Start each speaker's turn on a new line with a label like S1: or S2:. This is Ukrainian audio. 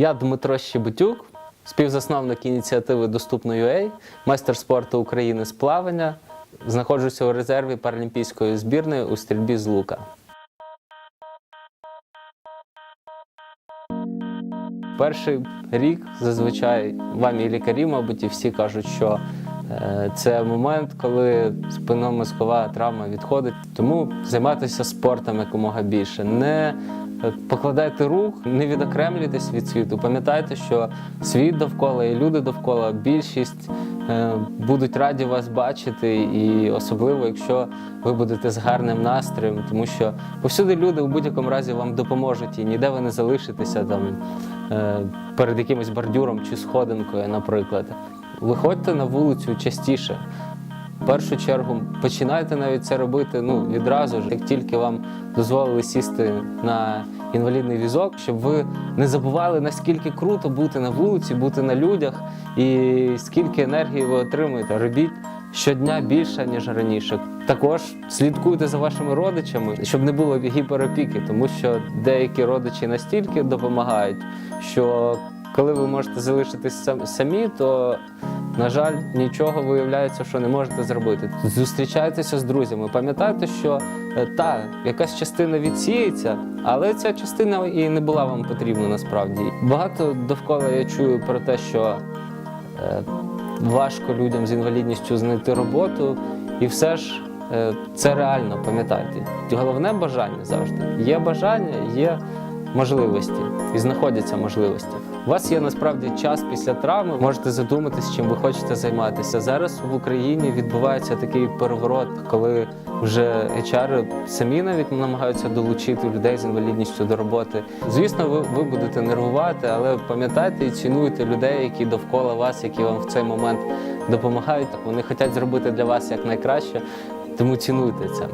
S1: Я Дмитро Щебетюк, співзасновник ініціативи Доступно.UA, майстер спорту України з плавання. Знаходжуся у резерві паралімпійської збірної у стрільбі з лука. Перший рік зазвичай вам і лікарі, мабуть, і всі кажуть, що це момент, коли спинномозкова травма відходить. Тому займайтеся спортом якомога більше. Не е, покладайте рух, не відокремлюйтесь від світу. Пам'ятайте, що світ довкола і люди довкола більшість е, будуть раді вас бачити, і особливо, якщо ви будете з гарним настроєм, тому що повсюди люди у будь-якому разі вам допоможуть і ніде ви не залишитеся там е, перед якимось бордюром чи сходинкою, наприклад. Виходьте на вулицю частіше. В першу чергу починайте навіть це робити ну, відразу ж, як тільки вам дозволили сісти на інвалідний візок, щоб ви не забували, наскільки круто бути на вулиці, бути на людях і скільки енергії ви отримуєте. Робіть щодня більше, ніж раніше. Також слідкуйте за вашими родичами, щоб не було гіперопіки, тому що деякі родичі настільки допомагають, що коли ви можете залишитись самі, то на жаль, нічого виявляється, що не можете зробити. Зустрічайтеся з друзями. Пам'ятайте, що е, та якась частина відсіється, але ця частина і не була вам потрібна насправді. Багато довкола я чую про те, що е, важко людям з інвалідністю знайти роботу, і все ж е, це реально, пам'ятайте. Головне бажання завжди. Є бажання, є можливості і знаходяться можливості. У вас є насправді час після травми, можете задуматись, чим ви хочете займатися. Зараз в Україні відбувається такий переворот, коли вже HR самі навіть намагаються долучити людей з інвалідністю до роботи. Звісно, ви, ви будете нервувати, але пам'ятайте і цінуйте людей, які довкола вас, які вам в цей момент допомагають. Вони хочуть зробити для вас як найкраще, тому цінуйте це.